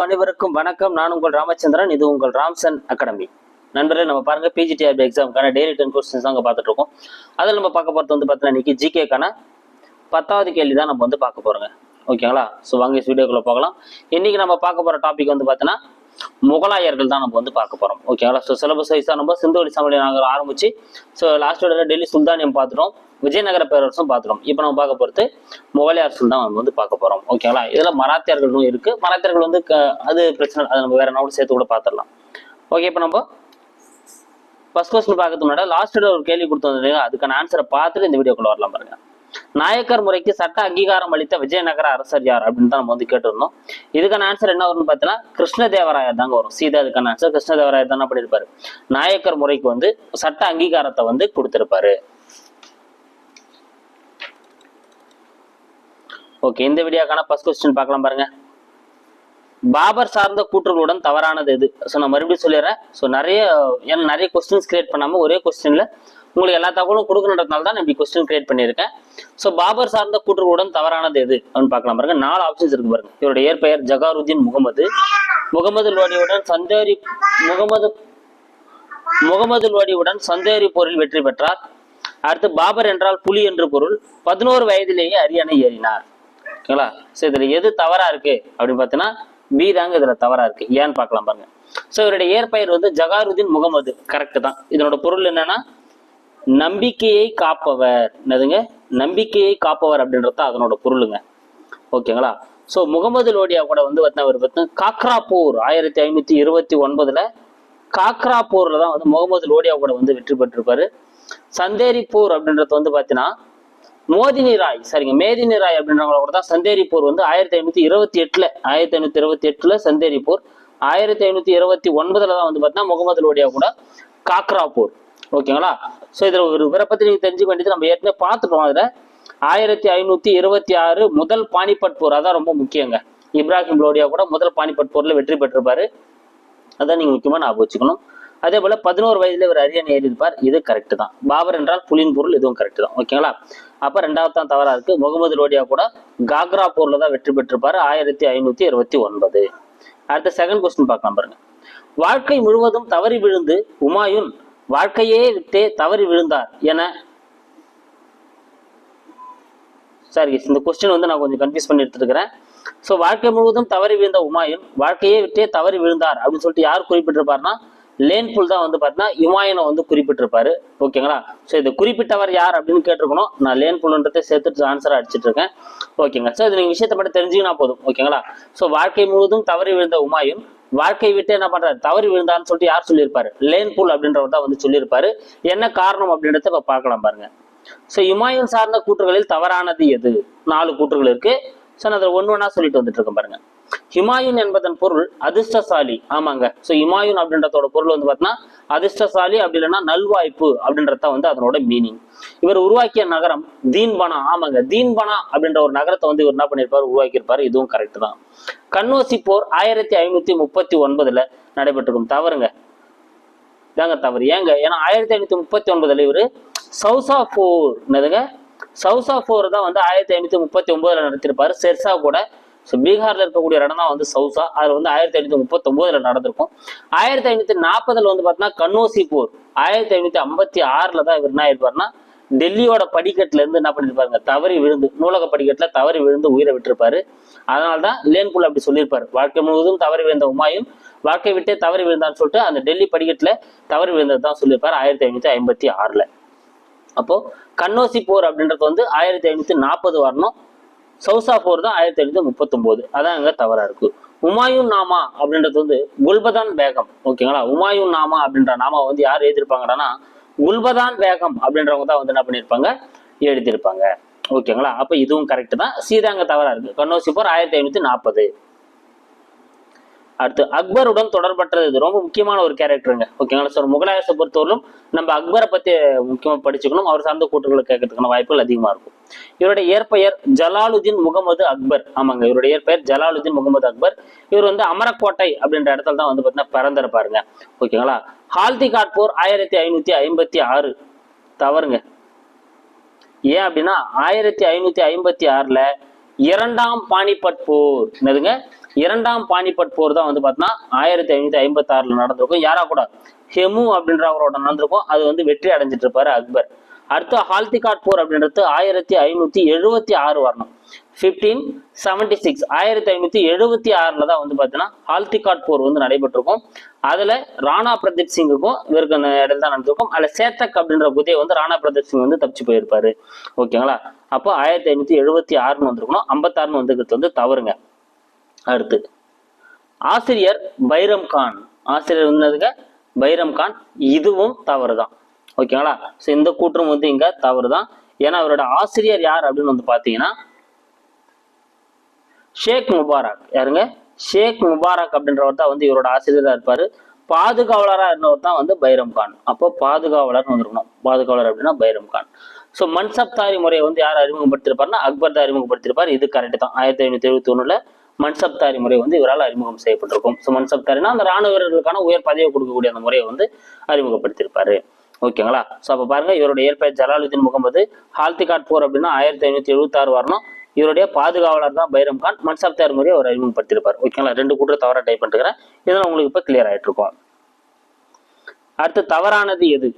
அனைவருக்கும் வணக்கம். நான் உங்கள் ராமச்சந்திரன். இது உங்கள் ராம்சன் அகாடமி. நண்பர்களே நம்ம பாருங்க பிஜிடிஆர்பி எக்ஸாமுக்கான டெய்லி டென் கொஸ்டின்ஸ் தாங்க பார்த்துட்டு இருக்கோம். அதில் நம்ம பார்க்க போகிறது வந்து பார்த்தீங்கன்னா இன்னைக்கு ஜிகேக்கான பத்தாவது கேள்வி தான் நம்ம வந்து பார்க்க போறோங்க. ஓகேங்களா? ஸோ வாங்க வீடியோக்குள்ள போகலாம். இன்னைக்கு நம்ம பார்க்க போற டாபிக் வந்து பார்த்தீங்கன்னா முகலாயர்கள் தான் நம்ம வந்து பார்க்க போறோம். ஓகேங்களா ஸோ சிலபஸ் வைஸாக நம்ம சிந்தோடி சமவெளி நாங்கள் ஆரம்பிச்சு ஸோ லாஸ்ட் டெல்லி சுல்தானியம் பார்த்துட்டோம் விஜயநகர பேரரசும் பார்த்துட்டோம். இப்போ நம்ம பார்க்க போகிறது முகலாயர் சுல்தான் நம்ம வந்து பார்க்க போறோம். ஓகேங்களா இதில் மராத்தியர்களும் இருக்கு. மராத்தியர்கள் வந்து அது பிரச்சனை அதை நம்ம வேற என்ன சேர்த்து கூட பார்த்துடலாம். ஓகே இப்போ நம்ம ஃபர்ஸ்ட் கொஸ்டின் பார்க்கறது முன்னாடி லாஸ்ட் ஒரு கேள்வி கொடுத்தது அதுக்கான ஆன்சரை பார்த்துட்டு இந்த வீடியோக்குள்ள வரலாம் பாருங்க. நாயக்கர் முறைக்கு சட்ட அங்கீகாரம் அளித்த விஜயநகர அரசர் யார் அப்படின்னு தான் நம்ம வந்து கேட்டிருந்தோம். இதுக்கான ஆன்சர் என்ன வரும்னு பார்த்தீங்கன்னா கிருஷ்ணதேவராயர் தாங்க வரும். சீதா இதுக்கான ஆன்சர் கிருஷ்ணதேவராயர் தான் பண்ணியிருப்பாரு. நாயக்கர் முறைக்கு வந்து சட்ட அங்கீகாரத்தை வந்து கொடுத்திருப்பாரு. ஓகே இந்த வீடியோக்கான ஃபர்ஸ்ட் கொஸ்டின் பார்க்கலாம் பாருங்க. பாபர் சார்ந்த கூற்றுகளுடன் தவறானது எது? ஸோ நான் மறுபடியும் சொல்லிடுறேன். ஸோ நிறைய ஏன்னா நிறைய கொஸ்டின்ஸ் கிரியேட் பண்ணாமல் ஒரே கொஸ்டினில் உங்களுக்கு எல்லா தகவலும் கொடுக்கணுன்றதுனால தான் நான் இப்படி கொஸ்டின் கிரியேட் பண்ணியிருக்கேன். ஸோ பாபர் சார்ந்த கூற்றுகளுடன் தவறானது எது? அப்படின்னு பார்க்கலாம் பாருங்க. நாலு ஆப்ஷன்ஸ் இருக்கு பாருங்க. இவருடைய இயற்பெயர் ஜகாருதீன் முகமது. முகமது லோடியுடன் சந்தேரி முகமது முகமது லோடியுடன் சந்தேரி போரில் வெற்றி பெற்றார். அடுத்து பாபர் என்றால் புலி என்று பொருள். பதினோரு வயதிலேயே அரியணை ஏறினார். ஓகேங்களா? ஸோ இதுல எது தவறா இருக்கு? அப்படின்னு பார்த்தீங்கன்னா பி தாங்க இதுல தவறா இருக்கு. ஏன்னு பார்க்கலாம் பாருங்க. ஸோ இவருடைய இயற்பெயர் வந்து ஜகாருதீன் முகமது. கரெக்ட் தான். இதனோட பொருள் என்னன்னா நம்பிக்கையை காப்பவர். என்னதுங்க? நம்பிக்கையை காப்பவர் அப்படின்றது தான் அதனோட பொருளுங்க. ஓகேங்களா ஸோ முகமது லோடியா கூட வந்து பார்த்தா அவர் பார்த்தா காக்ராப்பூர் ஆயிரத்தி ஐநூத்தி இருபத்தி ஒன்பதுல காக்ராப்பூர்ல தான் வந்து முகமது லோடியா கூட வந்து வெற்றி பெற்றிருப்பாரு. சந்தேரிப்பூர் அப்படின்றது வந்து பார்த்தீங்கன்னா மோதினி ராய் சரிங்க மேதினி ராய் அப்படின்றவங்கள கூட தான் சந்தேரி போர் வந்து ஆயிரத்தி ஐநூத்தி இருபத்தி எட்டுல ஆயிரத்தி ஐநூத்தி இருபத்தி எட்டுல சந்தேரி போர் ஆயிரத்தி ஐநூத்தி இருபத்தி ஒன்பதுல தான் வந்து பார்த்தீங்கன்னா முகமது லோடியா கூட காக்ரா போர் ஓகேங்களா? ஸோ இதில் ஒரு இவரை பற்றி நீங்கள் தெரிஞ்சுக்க வேண்டியது நம்ம ஏற்கனவே பார்த்துட்டோம் அதில். ஆயிரத்தி ஐநூற்றி இருபத்தி ஆறு முதல் பானிபட் போர் அதான் ரொம்ப முக்கியங்க. இப்ராஹிம் லோடியா கூட முதல் பானிபட் போரில் வெற்றி பெற்றிருப்பாரு. அதான் நீங்கள் முக்கியமாக ஞாபகம் வச்சுக்கணும். அதே போல பதினோரு வயதுல இவர் அரியணை ஏறியிருப்பார் இது கரெக்ட் தான். பாபர் என்றால் புலியின் பொருள் இதுவும் கரெக்ட் தான். ஓகேங்களா அப்ப ரெண்டாவது தான் தவறா இருக்கு. முகமது ரோடியா கூட காக்ரா போர்ல தான் வெற்றி பெற்றிருப்பாரு. ஆயிரத்தி ஐநூத்தி இருபத்தி ஒன்பது. அடுத்த செகண்ட் கொஸ்டின் பார்க்கலாம் பாருங்க. வாழ்க்கை முழுவதும் தவறி விழுந்து உமாயுன் வாழ்க்கையே விட்டே தவறி விழுந்தார் என. சாரி இந்த கொஸ்டின் வந்து நான் கொஞ்சம் கன்ஃபியூஸ் பண்ணி எடுத்துருக்கிறேன். ஸோ வாழ்க்கை முழுவதும் தவறி விழுந்த உமாயுன் வாழ்க்கையே விட்டே தவறி விழுந்தார் அப்படின்னு சொல்லிட்டு யார் குறிப்பிட்டிருப்பார்னா லேன்புல் தான் வந்து பார்த்தீங்கன்னா இமாயனை வந்து குறிப்பிட்டிருப்பாரு. ஓகேங்களா ஸோ இது குறிப்பிட்டவர் யார் அப்படின்னு கேட்டிருக்கணும். நான் லேன்புல்ன்றதை சேர்த்துட்டு ஆன்சர் அடிச்சிட்டு இருக்கேன் ஓகேங்க ஸோ இது நீங்கள் விஷயத்தை மட்டும் தெரிஞ்சுக்கினா போதும். ஓகேங்களா ஸோ வாழ்க்கை முழுவதும் தவறி விழுந்த உமாயும் வாழ்க்கை விட்டு என்ன பண்றாரு? தவறி விழுந்தான்னு சொல்லிட்டு யார் சொல்லியிருப்பாரு? லேன்புல் அப்படின்றவர் தான் வந்து சொல்லியிருப்பாரு. என்ன காரணம் அப்படின்றத இப்போ பார்க்கலாம் பாருங்க. ஸோ இமாயன் சார்ந்த கூற்றுகளில் தவறானது எது? நாலு கூற்றுகள் இருக்கு. ஸோ நான் அதில் ஒன்று ஒன்றா சொல்லிட்டு வந்துட்டு இருக்கேன் பாருங்க. ஹிமாயுன் என்பதன் பொருள் அதிர்ஷ்டசாலி. ஆமாங்க. ஸோ ஹிமாயுன் அப்படின்றதோட பொருள் வந்து பார்த்தீங்கன்னா அதிர்ஷ்டசாலி அப்படி இல்லைன்னா நல்வாய்ப்பு அப்படின்றத வந்து அதனோட மீனிங் இவர் உருவாக்கிய நகரம் தீன்பனா. ஆமாங்க. தீன்பனா அப்படின்ற ஒரு நகரத்தை வந்து இவர் என்ன பண்ணியிருப்பார்? உருவாக்கியிருப்பார். இதுவும் கரெக்ட் தான். கண்ணோசி போர் ஆயிரத்தி ஐநூத்தி முப்பத்தி ஒன்பதுல நடைபெற்றிருக்கும். தவறுங்க. இதாங்க தவறு. ஏங்க? ஏன்னா ஆயிரத்தி ஐநூத்தி முப்பத்தி ஒன்பதுல இவரு சவுசா போர் என்னதுங்க சவுசா போர் தான் வந்து ஆயிரத்தி ஐநூத்தி முப்பத்தி ஒன்பதுல நடத்திருப்பாரு செர்சா கூட ஸோ பீகாரில் இருக்கக்கூடிய இடம் தான் வந்து சவுசா அதில் வந்து ஆயிரத்தி ஐநூத்தி முப்பத்தொம்போதில் நடந்திருக்கும். ஆயிரத்தி ஐநூற்றி நாற்பதில் வந்து பார்த்தீங்கன்னா கண்ணோசி போர் ஆயிரத்தி ஐநூற்றி ஐம்பத்தி ஆறில் தான் இவர் என்ன ஆயிருப்பார்னா டெல்லியோட படிக்கட்டுல இருந்து என்ன பண்ணிருப்பாருங்க தவறி விழுந்து நூலக படிக்கட்டுல தவறி விழுந்து உயிரை விட்டிருப்பாரு. அதனால்தான் லேன்புல் அப்படி சொல்லியிருப்பாரு. வாழ்க்கை முழுவதும் தவறி விழுந்த உமாயும் வாழ்க்கை விட்டே தவறி விழுந்தான்னு சொல்லிட்டு அந்த டெல்லி படிக்கட்டுல தவறி விழுந்தது தான் சொல்லியிருப்பாரு ஆயிரத்தி ஐநூத்தி ஐம்பத்தி ஆறுல. அப்போ கண்ணோசி போர் அப்படின்றது வந்து ஆயிரத்தி ஐநூத்தி நாற்பது வரணும். சவுசா போர் தான் ஆயிரத்தி எழுநூத்தி முப்பத்தொம்போது. அதான் அங்கே தவறா இருக்கு. உமாயூன் நாமா அப்படின்றது வந்து குல்பதான் பேகம் ஓகேங்களா உமாயூன் நாமா அப்படின்ற நாமா வந்து யார் எழுதியிருப்பாங்கன்னா குல்பதான் பேகம் அப்படின்றவங்க தான் வந்து என்ன பண்ணியிருப்பாங்க? எழுதியிருப்பாங்க. ஓகேங்களா அப்போ இதுவும் கரெக்ட் தான். சீதாங்க தவறா இருக்கு. கண்ணோசி போர் ஆயிரத்தி ஐநூத்தி நாற்பது. அடுத்து அக்பருடன் தொடர்பற்றது இது. ரொம்ப முக்கியமான ஒரு கேரக்டருங்க ஓகேங்களா சார் முகலாயத்தை பொறுத்தவரையிலும் நம்ம அக்பரை பத்தி முக்கியமா படிச்சுக்கணும். அவர் சார்ந்த கூற்றுகளை கேட்கறதுக்கான வாய்ப்புகள் அதிகமா இருக்கும். இவருடைய இயற்பெயர் ஜலாலுதீன் முகமது அக்பர். ஆமாங்க. இவருடைய இயற்பெயர் ஜலாலுதீன் முகமது அக்பர். இவர் வந்து அமரக்கோட்டை அப்படின்ற இடத்துல தான் வந்து பார்த்தீங்கன்னா பிறந்திருப்பாருங்க ஓகேங்களா ஹால்தி காட் போர் ஆயிரத்தி ஐநூத்தி ஐம்பத்தி ஆறு. தவறுங்க. ஏன் அப்படின்னா ஆயிரத்தி ஐநூத்தி ஐம்பத்தி ஆறுல இரண்டாம் பானிபட் போர். என்னதுங்க? இரண்டாம் பானிபட் போர் தான் வந்து பார்த்தீங்கன்னா ஆயிரத்தி ஐநூத்தி ஐம்பத்தி ஆறுல நடந்திருக்கும். யாரா கூட? ஹெமு அப்படின்றவரோட நடந்திருக்கும். அது வந்து வெற்றி அடைஞ்சிட்டு இருப்பாரு அக்பர். அடுத்து ஹால்திகாட் போர் அப்படின்றது ஆயிரத்தி ஐநூத்தி எழுபத்தி ஆறு வரணும். ஃபிஃப்டீன் செவன்டி சிக்ஸ் ஆயிரத்தி ஐநூத்தி எழுபத்தி ஆறுல தான் வந்து பார்த்தீங்கன்னா ஹால்திகாட் போர் வந்து நடைபெற்றிருக்கும். அதுல ராணா பிரதீப் சிங்குக்கும் இவருக்கு இடம் தான் நடந்திருக்கும். அதுல சேத்தக் அப்படின்ற குதிரை வந்து ராணா பிரதீப் சிங் வந்து தப்பிச்சு போயிருப்பாரு. ஓகேங்களா? அப்போ ஆயிரத்தி ஐநூத்தி எழுபத்தி ஆறுன்னு வந்திருக்கணும். ஐம்பத்தாறுன்னு வந்துக்கிறது வந்து தவறுங்க. அடுத்து ஆசிரியர் பைரம் கான். ஆசிரியர் வந்ததுங்க பைரம் கான். இதுவும் தவறு தான் ஓகேங்களா? ஸோ இந்த கூற்றும் வந்து இங்க தவறு தான் ஏன்னா அவரோட ஆசிரியர் யார் அப்படின்னு வந்து பார்த்தீங்கன்னா ஷேக் முபாரக். யாருங்க? ஷேக் முபாரக் அப்படின்றவர் தான் வந்து இவரோட ஆசிரியராக இருப்பாரு. பாதுகாவலரா இருந்தவர் தான் வந்து பைரம் கான். அப்போ பாதுகாவலர்னு வந்துருக்கணும். பாதுகாவலர் அப்படின்னா பைரம் கான். ஸோ மன்சப்தாரி முறையை வந்து யார் அறிமுகப்படுத்திருப்பாருன்னா அக்பர் தான் அறிமுகப்படுத்திருப்பார். இது கரெக்ட் தான். ஆயிரத்தி ஐநூத்தி எழுபத்தி ஒன்றுல மன்சப்தாரி முறை வந்து இவரால் அறிமுகம் செய்யப்பட்டிருக்கும். ஸோ மன்சப்தாரினா அந்த ராணுவ வீரர்களுக்கான உயர் பதவி கொடுக்கக்கூடிய அந்த முறையை வந்து அறிமுகப்படுத்தியிருப்பாரு. ஓகேங்களா? ஸோ அப்போ பாருங்க இவருடைய இயற்பெயர் ஜலாலுதீன் முகமது ஹால்திகாட் போர் அப்படின்னா ஆயிரத்தி ஐநூத்தி எழுபத்தி ஆறு வரணும். இவருடைய பாதுகாவலர் தான் பைரம் கான். மன்சப்தார் முறையை அவர் அறிமுகப்படுத்தியிருப்பார். ஓகேங்களா? ரெண்டு கூட்டு தவறா டைப் பண்ணிருக்கிறேன் இதெல்லாம் உங்களுக்கு இப்போ கிளியர் ஆகிட்டு இருக்கும் அடுத்து தவறானது எது?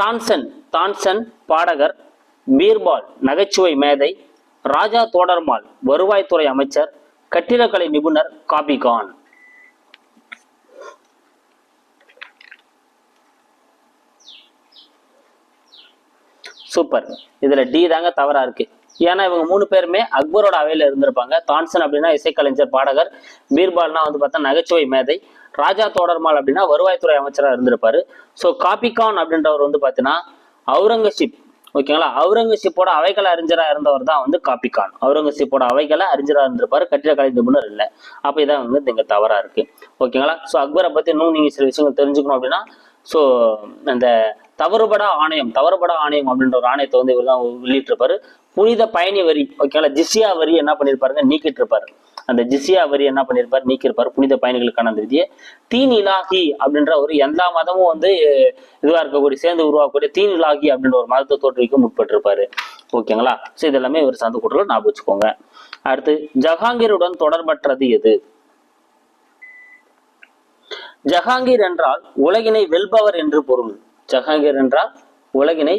தான்சன் தான்சன் பாடகர் பீர்பால் நகைச்சுவை மேதை ராஜா தோடர்மால் வருவாய்த்துறை அமைச்சர் கட்டிடக்கலை நிபுணர் காபிகான் சூப்பர். இதுல டி தாங்க தவறா இருக்கு. ஏன்னா இவங்க மூணு பேருமே அக்பரோட அவையில இருந்திருப்பாங்க. தான்சன் அப்படின்னா இசைக்கலைஞர் பாடகர். பீர்பால்னா வந்து பார்த்தா நகைச்சுவை மேதை. ராஜா தோடர்மால் அப்படின்னா வருவாய்த்துறை அமைச்சராக இருந்திருப்பாரு. ஸோ காபிகான் அப்படின்றவர் வந்து பார்த்தீங்கன்னா அவுரங்கசீப் ஓகேங்களா? அவுரங்கசீப்போட அவைகளை அறிஞரா இருந்தவர் தான் வந்து காபிகான் அவுரங்கசீப்போட அவைகளை அறிஞரா இருந்திருப்பாரு. கட்டிடக்கலை நிபுணர் இல்லை. அப்போ இதான் வந்து இங்க தவறா இருக்கு. ஓகேங்களா? ஸோ அக்பரை பத்தி இன்னும் நீங்க சில விஷயங்கள் தெரிஞ்சுக்கணும் அப்படின்னா ஸோ அந்த தவறுபடா ஆணையம் தவறுபடா ஆணையம் அப்படின்ற ஒரு ஆணையத்தை வந்து இவர் தான் வெளியிட்டிருப்பாரு. புனித பயணி வரி ஓகேங்களா? ஜிஸ்யா வரி என்ன பண்ணியிருப்பாருங்க? நீக்கிட்டு இருப்பாரு அந்த ஜிசியா வரி என்ன பண்ணியிருப்பார் நீக்கியிருப்பார். புனித பயணிகளுக்கான அந்த விதியை. தீன் இலாகி அப்படின்ற ஒரு எல்லா மதமும் வந்து இதுவாக இருக்கக்கூடிய சேர்ந்து உருவாக்கக்கூடிய தீன் இலாகி அப்படின்ற ஒரு மதத்தை தோற்றுவிக்க முற்பட்டிருப்பாரு. ஓகேங்களா? ஸோ இதெல்லாமே ஒரு சந்த கூட்டத்தில் ஞாபகம் வச்சுக்கோங்க. அடுத்து ஜஹாங்கீருடன் தொடர்பற்றது எது? ஜஹாங்கீர் என்றால் உலகினை வெல்பவர் என்று பொருள். ஜஹாங்கீர் என்றால் உலகினை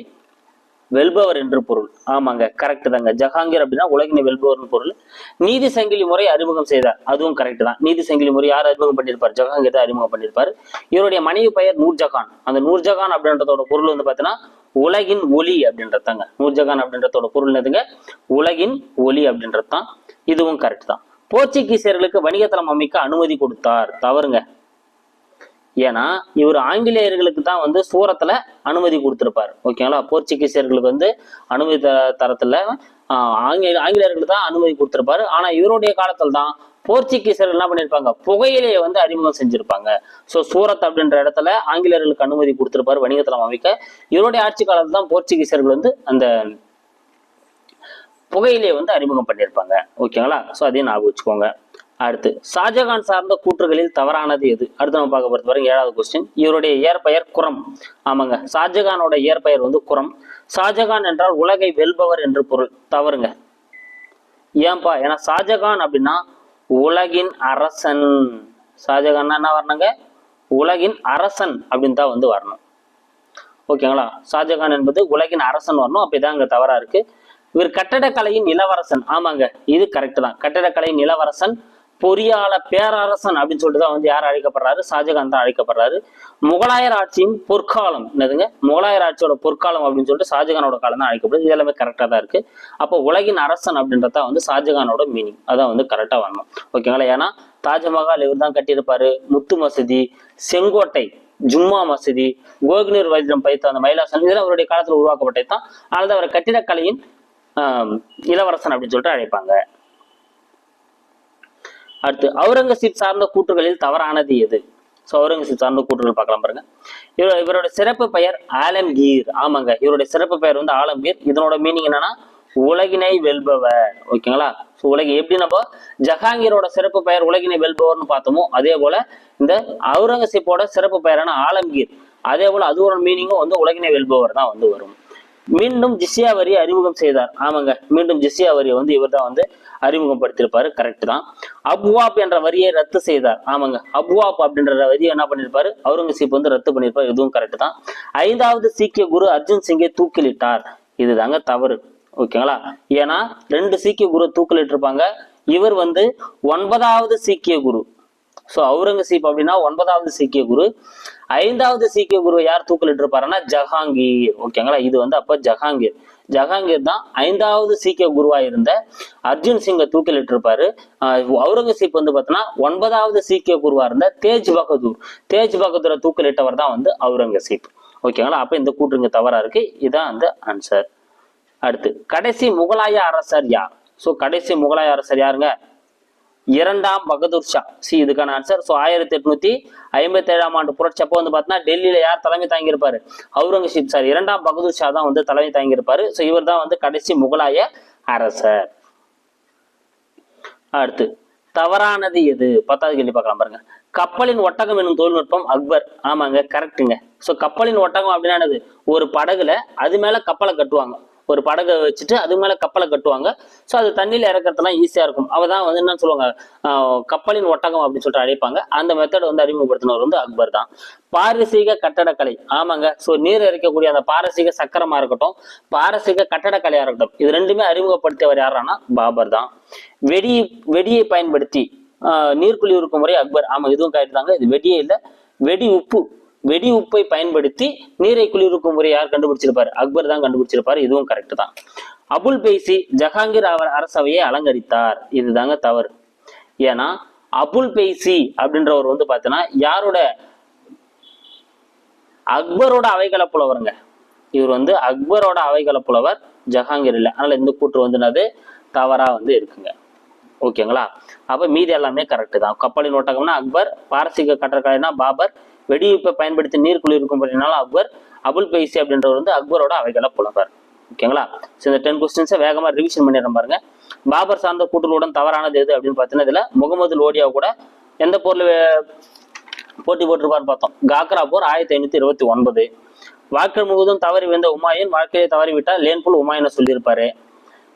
வெல்பவர் என்று பொருள். ஆமாங்க கரெக்ட் தாங்க. ஜஹாங்கீர் அப்படின்னா உலகினை வெல்பவர்னு பொருள். நீதி சங்கிலி முறை அறிமுகம் செய்தார். அதுவும் கரெக்ட் தான். நீதி சங்கிலி முறை யார் அறிமுகம் பண்ணியிருப்பார்? ஜஹாங்கீர் தான் அறிமுகம் பண்ணியிருப்பார். இவருடைய மனைவி பெயர் நூர்ஜஹான். அந்த நூர்ஜஹான் அப்படின்றதோட பொருள் வந்து பார்த்தீங்கன்னா உலகின் ஒலி அப்படின்றதாங்க நூர்ஜஹான் அப்படின்றதோட பொருள் என்னதுங்க? உலகின் ஒலி அப்படின்றது தான். இதுவும் கரெக்ட் தான். போர்ச்சுகீசியர்களுக்கு வணிகத்தலம் அமைக்க அனுமதி கொடுத்தார். தவறுங்க. ஏன்னா இவர் ஆங்கிலேயர்களுக்கு தான் வந்து சூரத்துல அனுமதி கொடுத்துருப்பாரு. ஓகேங்களா போர்ச்சுகீசியர்களுக்கு வந்து அனுமதி த தரத்துல ஆங்கில ஆங்கிலேயர்களுக்கு தான் அனுமதி கொடுத்துருப்பாரு. ஆனா இவருடைய காலத்தில் தான் போர்ச்சுகீசர்கள் என்ன பண்ணியிருப்பாங்க? புகையிலையை வந்து அறிமுகம் செஞ்சிருப்பாங்க. ஸோ சூரத் அப்படின்ற இடத்துல ஆங்கிலேயர்களுக்கு அனுமதி கொடுத்துருப்பாரு வணிகத்தில் அமைக்க. இவருடைய ஆட்சி காலத்தில் தான் போர்ச்சுகீசர்கள் வந்து அந்த புகையிலையை வந்து அறிமுகம் பண்ணியிருப்பாங்க. ஓகேங்களா ஸோ அதையும் ஞாபகம் வச்சுக்கோங்க. அடுத்து ஷாஜகான் சார்ந்த கூற்றுகளில் தவறானது எது? அடுத்து நம்ம பார்க்க பொறுத்த வரைக்கும் ஏழாவது கொஸ்டின் இவருடைய இயற்பெயர் குரம். ஆமாங்க ஷாஜகானோட இயற்பெயர் வந்து குரம். ஷாஜகான் என்றால் உலகை வெல்பவர் என்று பொருள். தவறுங்க. ஏன்பா? ஏன்னா ஷாஜகான் அப்படின்னா உலகின் அரசன். ஷாஜகான்னா என்ன வரணுங்க? உலகின் அரசன் அப்படின்னு தான் வந்து வரணும். ஓகேங்களா? ஷாஜகான் என்பது உலகின் அரசன் வரணும். அப்படிதான் அங்க தவறா இருக்கு. இவர் கட்டடக்கலையின் இளவரசன். ஆமாங்க இது கரெக்ட் தான். கட்டடக்கலையின் இளவரசன் பொறியாள பேரரசன் அப்படின்னு சொல்லிட்டு தான் வந்து யார் அழைக்கப்படுறாரு? ஷாஜகான் தான் அழைக்கப்படுறாரு. முகலாயர் ஆட்சியின் பொற்காலம் என்னதுங்க? முகலாயர் ஆட்சியோட பொற்காலம் அப்படின்னு சொல்லிட்டு ஷாஜகானோட காலம் தான் அழைக்கப்படுது இது எல்லாமே கரெக்டாக தான் இருக்கு. அப்போ உலகின் அரசன் அப்படின்றத வந்து ஷாஜகானோட மீனிங் அதான் வந்து கரெக்டாக வரணும். ஓகேங்களா ஏன்னா தாஜ்மஹால் இவர் தான் கட்டியிருப்பாரு. முத்து மசதி செங்கோட்டை ஜும்மா மசூதி கோகினூர் வைத்தியம் பைத்த அந்த மயிலாசன் இதெல்லாம் அவருடைய காலத்தில் உருவாக்கப்பட்டது தான். அதனால அவரை அவர் கட்டிடக்கலையின் இளவரசன் அப்படின்னு சொல்லிட்டு அழைப்பாங்க. அடுத்து அவுரங்கசீப் சார்ந்த கூற்றுகளில் தவறானது எது? ஸோ அவுரங்கசீப் சார்ந்த கூற்றுகள் பார்க்கலாம் பாருங்க. இவர் இவரோட சிறப்பு பெயர் ஆலம்கீர். ஆமாங்க. இவருடைய சிறப்பு பெயர் வந்து ஆலம்கீர். இதனோட மீனிங் என்னன்னா உலகினை வெல்பவர். ஓகேங்களா? ஸோ உலகி எப்படி நம்ம ஜஹாங்கீரோட சிறப்பு பெயர் உலகினை வெல்பவர்னு பார்த்தோமோ அதே போல இந்த அவுரங்கசீப்போட சிறப்பு பெயரான ஆலம்கீர். அதே போல அது ஒரு மீனிங்கும் வந்து உலகினை வெல்பவர் தான் வந்து வரும். மீண்டும் ஜிஸ்யா வரியை அறிமுகம் செய்தார். ஆமாங்க. மீண்டும் ஜிஸ்யா வரியை வந்து இவர் தான் வந்து அறிமுகப்படுத்தியிருப்பாரு. கரெக்ட் தான். அப்வாப் என்ற வரியை ரத்து செய்தார். ஆமாங்க. அப்வாப் அப்படின்ற வரியை என்ன பண்ணிருப்பாரு அவுரங்கசீப் வந்து ரத்து பண்ணியிருப்பார். இதுவும் கரெக்ட் தான். ஐந்தாவது சீக்கிய குரு அர்ஜுன் சிங்கை தூக்கிலிட்டார். இதுதாங்க தவறு. ஓகேங்களா? ஏன்னா ரெண்டு சீக்கிய குரு தூக்கிலிட்டிருப்பாங்க. இவர் வந்து ஒன்பதாவது சீக்கிய குரு. ஸோ அவுரங்கசீப் அப்படின்னா ஒன்பதாவது சீக்கிய குரு. ஐந்தாவது சீக்கிய குரு யார் தூக்கிலிட்டு இருப்பாருன்னா ஜஹாங்கீர் ஓகேங்களா இது வந்து அப்ப ஜஹாங்கீர். ஜஹாங்கீர் தான் ஐந்தாவது சீக்கிய குருவா இருந்த அர்ஜுன் சிங்கை தூக்கிலிட்டு இருப்பாரு அவுரங்கசீப் வந்து பார்த்தோன்னா ஒன்பதாவது சீக்கிய குருவா இருந்த தேஜ் பகதூர். தேஜ் பகதூரை தூக்கிலிட்டவர் தான் வந்து அவுரங்கசீப். ஓகேங்களா அப்ப இந்த கூற்றுங்க தவறா இருக்கு. இதான் அந்த ஆன்சர் அடுத்து கடைசி முகலாய அரசர் யார்? ஸோ கடைசி முகலாய அரசர் யாருங்க? இரண்டாம் பகதூர் ஷா. சி இதுக்கான ஆன்சர் ஸோ ஆயிரத்தி எட்நூத்தி ஐம்பத்தி ஏழாம் ஆண்டு புரட்சப்போ வந்து பார்த்தீங்கன்னா டெல்லியில யார் தலைமை தாங்கியிருப்பாரு? அவுரங்கசீப் சார். இரண்டாம் பகதூர் ஷா தான் வந்து தலைமை தாங்கியிருப்பாரு. ஸோ இவர் தான் வந்து கடைசி முகலாய அரசர். அடுத்து தவறானது எது? பத்தாவது கேள்வி பார்க்கலாம் பாருங்க. கப்பலின் ஒட்டகம் என்னும் தொழில்நுட்பம் அக்பர். ஆமாங்க கரெக்டுங்க ஸோ கப்பலின் ஒட்டகம் அப்படின்னா ஒரு படகுல அது மேல கப்பலை கட்டுவாங்க. ஒரு படகை வச்சுட்டு அது மேல கப்பலை கட்டுவாங்க. ஸோ அது தண்ணியில் இறக்கறதுலாம் ஈஸியா இருக்கும். அவ தான் வந்து என்ன சொல்லுவாங்க கப்பலின் ஒட்டகம் அப்படின்னு சொல்லிட்டு அழைப்பாங்க. அந்த மெத்தட் வந்து அறிமுகப்படுத்தினவர் வந்து அக்பர் தான். பாரசீக கட்டடக்கலை. ஆமாங்க. ஸோ நீர் இறைக்கக்கூடிய அந்த பாரசீக சக்கரமா இருக்கட்டும் பாரசீக கட்டடக்கலையா இருக்கட்டும் இது ரெண்டுமே அறிமுகப்படுத்தியவர் யாரானா? பாபர் தான். வெடி வெடியை பயன்படுத்தி ஆஹ் நீர்க்குழி இருக்கும் முறை அக்பர். ஆமா இதுவும் கரெக்ட் இது வெடியே இல்லை வெடி உப்பு. வெடி உப்பை பயன்படுத்தி நீரை குளிர்விக்கும் முறை யார் கண்டுபிடிச்சிருப்பாரு? அக்பர் தான் கண்டுபிடிச்சிருப்பாரு. இதுவும் கரெக்ட் தான். அபுல் பேசி ஜஹாங்கீர் அவர் அரசவையை அலங்கரித்தார். இதுதாங்க தவறு. ஏன்னா அபுல் பேசி அப்படின்றவர் வந்து பார்த்தீங்கன்னா யாரோட? அக்பரோட அவைகள புலவருங்க. இவர் வந்து அக்பரோட அவைகள புலவர் ஜஹாங்கீர் இல்லை. அதனால இந்த கூற்று வந்து தவறா வந்து இருக்குங்க. ஓகேங்களா? அப்ப மீதி எல்லாமே கரெக்ட் தான். கப்பலின் ஓட்டகம்னா அக்பர் பாரசீக கட்டற்கலைனா பாபர் வெடிவிப்பை பயன்படுத்தி நீர் குளிர்க்கும் பண்ணினாலும் அக்பர் அபுல் பைசி அப்படின்றவர் வந்து அக்பரோட அவைகளை புலவர் ஓகேங்களா? ஸோ இந்த டென் கொஸ்டின்ஸை வேகமாக ரிவிஷன் பண்ணிடுறேன் பாருங்க. பாபர் சார்ந்த கூட்டலுடன் தவறானது எது அப்படின்னு பார்த்தீங்கன்னா இதில் முகமது லோடியா கூட எந்த போரில் போட்டி போட்டிருப்பார்னு பார்த்தோம். காக்ரா போர் ஆயிரத்தி ஐநூத்தி இருபத்தி ஒன்பது. வாழ்க்கை முழுவதும் தவறி வந்த உமாயின் வாழ்க்கையை தவறிவிட்டால் லேன்புல் உமாயூனை சொல்லியிருப்பாரு.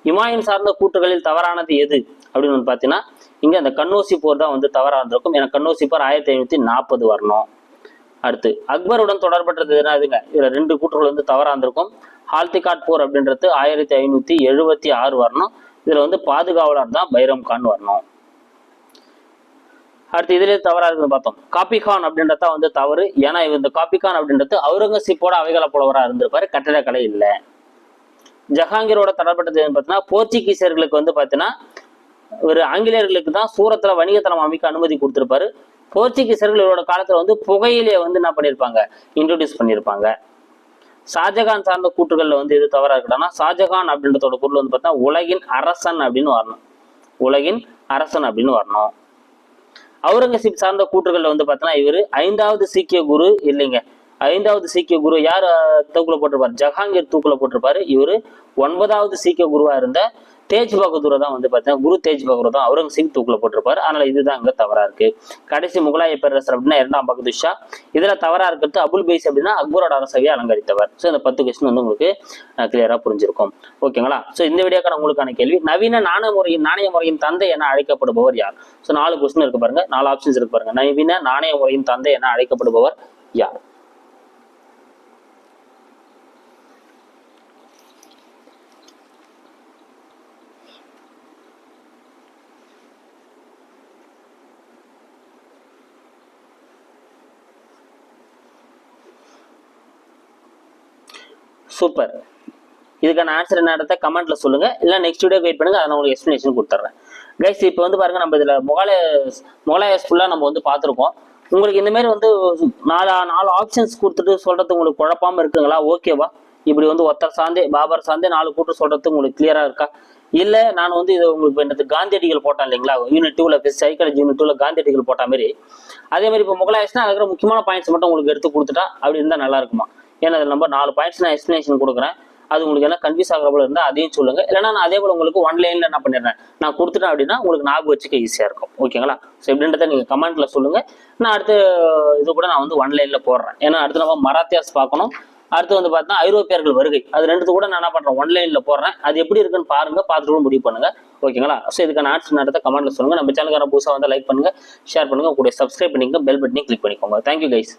இமாயின் சார்ந்த கூற்றுகளில் தவறானது எது அப்படின்னு வந்து பார்த்தீங்கன்னா இங்கே அந்த கண்ணோசி போர் தான் வந்து தவறாக இருந்திருக்கும். ஏன்னா கண்ணோசி போர் ஆயிரத்தி ஐநூற்றி நாற்பது வரணும். அடுத்து. அக்பருடன் தொடர்பற்றது என்னதுங்க இதுல ரெண்டு கூற்றுகள் வந்து தவறா இருந்திருக்கும். ஹால்திகாட் போர் அப்படின்றது ஆயிரத்தி ஐநூத்தி எழுபத்தி ஆறு வரணும். இதுல வந்து பாதுகாவலர் தான் பைரம் கான் வரணும். அடுத்து இதுல தவறா இருக்குன்னு பார்த்தோம். காபிகான் அப்படின்றத வந்து தவறு. ஏன்னா இவர் இந்த காபி கான் அப்படின்றது அவுரங்கசீப்போட அவைகள புலவரா இருந்திருப்பாரு. கட்டடக்கலை இல்லை. ஜஹாங்கீரோட தொடர்பட்டது பார்த்தீங்கன்னா போர்ச்சுகீசியர்களுக்கு வந்து பார்த்தீங்கன்னா ஒரு ஆங்கிலேயர்களுக்கு தான் சூரத்துல வணிகத்தலம் அமைக்க அனுமதி கொடுத்திருப்பாரு. போர்ச்சுகீசர்களோட காலத்துல வந்து புகையிலே வந்து என்ன பண்ணியிருப்பாங்க இன்ட்ரோடியூஸ் பண்ணியிருப்பாங்க ஷாஜகான் சார்ந்த கூற்றுகள்ல வந்து எது தவறா இருக்குன்னா ஷாஜகான் அப்படின்றதோட பொருள் வந்து பார்த்தா உலகின் அரசன் அப்படின்னு வரணும். உலகின் அரசன் அப்படின்னு வரணும். அவுரங்கசீப் சார்ந்த கூற்றுகள்ல வந்து பார்த்தோன்னா இவர் ஐந்தாவது சீக்கிய குரு இல்லைங்க. ஐந்தாவது சீக்கிய குரு யார் தூக்கில் தூக்குல போட்டிருப்பாரு? ஜஹாங்கீர் தூக்குல போட்டிருப்பாரு. இவரு ஒன்பதாவது சீக்கிய குருவா இருந்த தேஜ் பகதூரை தான் வந்து பார்த்தீங்கன்னா குரு தேஜ் பகதூர் தான் அவுரங்கசீப் தூக்கில் போட்டிருப்பாரு. அதனால இதுதான் அங்கே தவறா இருக்கு. கடைசி முகலாய பேரரசர் அப்படின்னா இரண்டாம் பகதூர் ஷா. இதுல தவறா இருக்கிறது அபுல் பைஸ் அப்படின்னா அக்பரோட அரசவையை அலங்கரித்தவர். ஸோ இந்த பத்து கொஸ்டின் வந்து உங்களுக்கு கிளியரா புரிஞ்சிருக்கும். ஓகேங்களா? ஸோ இந்த வீடியோக்கான உங்களுக்கான கேள்வி நவீன நாணய முறையின் நாணய முறையின் தந்தை என அழைக்கப்படுபவர் யார்? ஸோ நாலு கொஸ்டின் இருக்கு பாருங்க. நாலு ஆப்ஷன்ஸ் இருக்கு பாருங்க. நவீன நாணய முறையின் தந்தை என அழைக்கப்படுபவர் யார்? சூப்பர் இதுக்கான ஆன்சர் என்னன்றத கமெண்ட்ல சொல்லுங்க. இல்லை நெக்ஸ்ட் வீடியோ வெயிட் பண்ணுங்க அதை நான் உங்களுக்கு எக்ஸ்பிளேஷன் கொடுத்துட்றேன் கைஸ் இப்போ வந்து பாருங்க நம்ம இதில் முகலாய முகலாயஸ் ஃபுல்லாக நம்ம வந்து பார்த்துருக்கோம். உங்களுக்கு இந்த மாதிரி வந்து நாலு நாலு ஆப்ஷன்ஸ் கொடுத்துட்டு சொல்றது உங்களுக்கு குழப்பாம இருக்குங்களா? ஓகேவா இப்படி வந்து ஒத்தர் சார்ந்தே பாபர் சார்ந்தே நாலு கூட்டு சொல்றது உங்களுக்கு கிளியரா இருக்கா? இல்ல நான் வந்து இது உங்களுக்கு என்னது காந்தியடிகள் போட்டேன் இல்லைங்களா? யூனிட் டூல சைக்காலஜி யூனிட் டூல காந்தியடிகள் போட்ட மாதிரி. அதே மாதிரி இப்போ முகலாயஸ்னா அதுக்கு முக்கியமான பாயிண்ட்ஸ் மட்டும் உங்களுக்கு எடுத்து கொடுத்துட்டா அப்படி இருந்தா நல்லா இருக்குமா? ஏன்னா அதில் நம்ம நாலு பாயிண்ட்ஸ் நான் எக்ஸ்பிளேஷன் கொடுக்குறேன். அது உங்களுக்கு என்ன கன்ஃபியூஸ் ஆகிற போல இருந்தால் அதையும் சொல்லுங்க. இல்லைன்னா நான் அதே போல் உங்களுக்கு ஒன் லைனில் என்ன பண்ணிடுறேன். நான் கொடுத்துட்டேன் அப்படின்னா உங்களுக்கு ஞாபகம் வச்சுக்க ஈஸியாக இருக்கும். ஓகேங்களா ஸோ எப்படின்றத நீங்கள் கமெண்ட்டில் சொல்லுங்கள் நான் அடுத்து இது கூட நான் வந்து ஒன் லைனில் போடுறேன். ஏன்னா அடுத்து நம்ம மராத்தியாஸ் பார்க்கணும். அடுத்து வந்து பார்த்தா ஐரோப்பியர்கள் வருகை. அது ரெண்டு கூட நான் என்ன பண்ணுறேன் ஒன் லைனில் போடுறேன். அது எப்படி இருக்குன்னு பாருங்க. பார்த்துட்டு கூட முடிவு பண்ணுங்க. ஓகேங்களா ஸோ இதுக்கான ஆன்சர் நடத்த கமெண்ட்ல சொல்லுங்க. நம்ம சேனலுக்கான புதுசாக வந்து லைக் பண்ணுங்க ஷேர் பண்ணுங்க. உங்களுடைய சப்ஸ்கிரைப் பண்ணிங்க பெல் பட்டனையும் கிளிக் பண்ணிக்கோங்க. Thank you guys